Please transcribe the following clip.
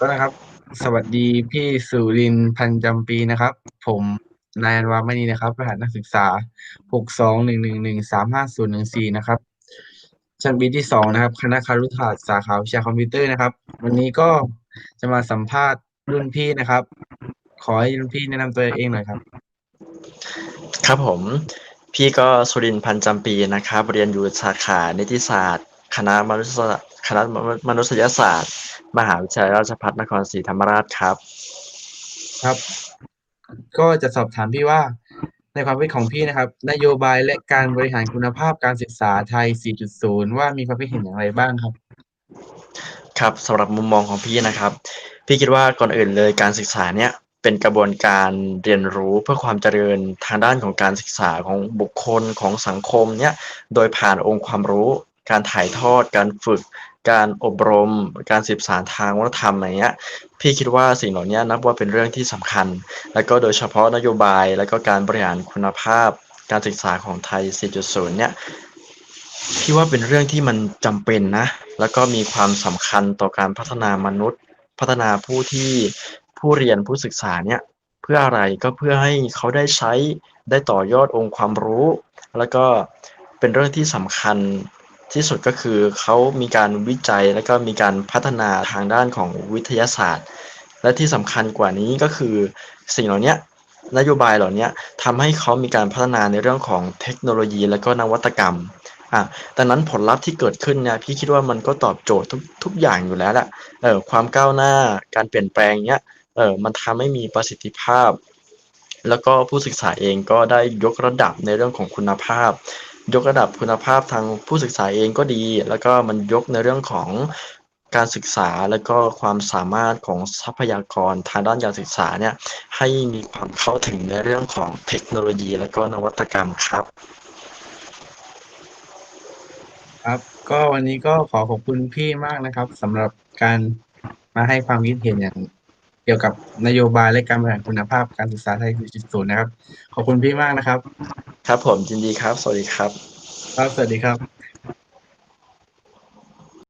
ก็นะครับ สวัสดีพี่สุรินทร์พันจำปีนะครับ ผมนายอันวามณีนะครับรหัสนักศึกษาหกสองหนึ่งหนึ่งหนึ่งสามห้าศูนย์หนึ่งสี่นะครับ ชั้นปีที่สองนะครับ คณะคารุศาสตร์สาขาวิชาคอมพิวเตอร์นะครับ วันนี้ก็จะมาสัมภาษณ์รุ่นพี่นะครับ ขอให้รุ่นพี่แนะนำตัวเองหน่อยครับ ครับผม พี่ก็สุรินทร์พันจำปีนะครับ เรียนอยู่สาขานิติศาสตร์ คณะมนุษยศาสตร์คณะมนุษยศาสตร์ มหาวิทยาลัยราชภัฏนครศรีธรรมราชครับ ครับ ก็จะสอบถามพี่ว่าในความคิดของพี่นะครับ นโยบายและการบริหารคุณภาพการศึกษาไทย 4.0 ว่ามีความคิดเห็นอย่างไรบ้างครับ ครับสำหรับมุมมองของพี่นะครับ พี่คิดว่าก่อนอื่นเลยการศึกษาเนี่ยเป็นกระบวนการเรียนรู้เพื่อความเจริญทางด้านของการศึกษาของบุคคลของสังคมเนี่ยโดยผ่านองค์ความรู้ การถ่ายทอด การฝึก การอบรม การสืบสานทางวัฒนธรรมอะไรเงี้ย พี่คิดว่าสิ่งเหล่านี้นับว่าเป็นเรื่องที่สำคัญ แล้วก็โดยเฉพาะนโยบาย แล้วก็การบริหารคุณภาพ การศึกษาของไทย 4.0 เนี่ยพี่ว่าเป็นเรื่องที่มันจำเป็นนะ แล้วก็มีความสำคัญต่อการพัฒนามนุษย์ พัฒนาผู้ที่ผู้เรียนผู้ศึกษาเนี่ยเพื่ออะไรก็เพื่อให้เขาได้ใช้ได้ต่อยอดองค์ความรู้ แล้วก็เป็นเรื่องที่สำคัญ ที่สุดก็คือเขามีการวิจัยแล้วก็มีการพัฒนาทางด้านของวิทยาศาสตร์ และที่สำคัญกว่านี้ก็คือสิ่งเหล่านี้นโยบายเหล่านี้ทำให้เขามีการพัฒนาในเรื่องของเทคโนโลยีและก็นวัตกรรมอะดังนั้นผลลัพธ์ที่เกิดขึ้นเนี่ยพี่คิดว่ามันก็ตอบโจทย์ทุกทุกอย่างอยู่แล้วแหละเออความก้าวหน้าการเปลี่ยนแปลงเนี้ยเออมันทำให้มีประสิทธิภาพ แล้วก็ผู้ศึกษาเองก็ได้ยกระดับในเรื่องของคุณภาพ ยกระดับคุณภาพทางผู้ศึกษาเองก็ดี แล้วก็มันยกในเรื่องของการศึกษาแล้วก็ความสามารถของทรัพยากรทางด้านการศึกษาเนี่ยให้มีความเข้าถึงในเรื่องของเทคโนโลยี และก็นวัตกรรมครับ ครับ ก็วันนี้ก็ขอขอบคุณพี่มากนะครับสำหรับการมาให้ความคิดเห็นอย่าง กี่ยวกับนโยบายและการบริหารคุณภาพการศึกษาไทย 4.0 นะครับ ขอบคุณพี่มากนะครับ ครับผมยินดีครับ สวัสดีครับ ครับ สวัสดีครับ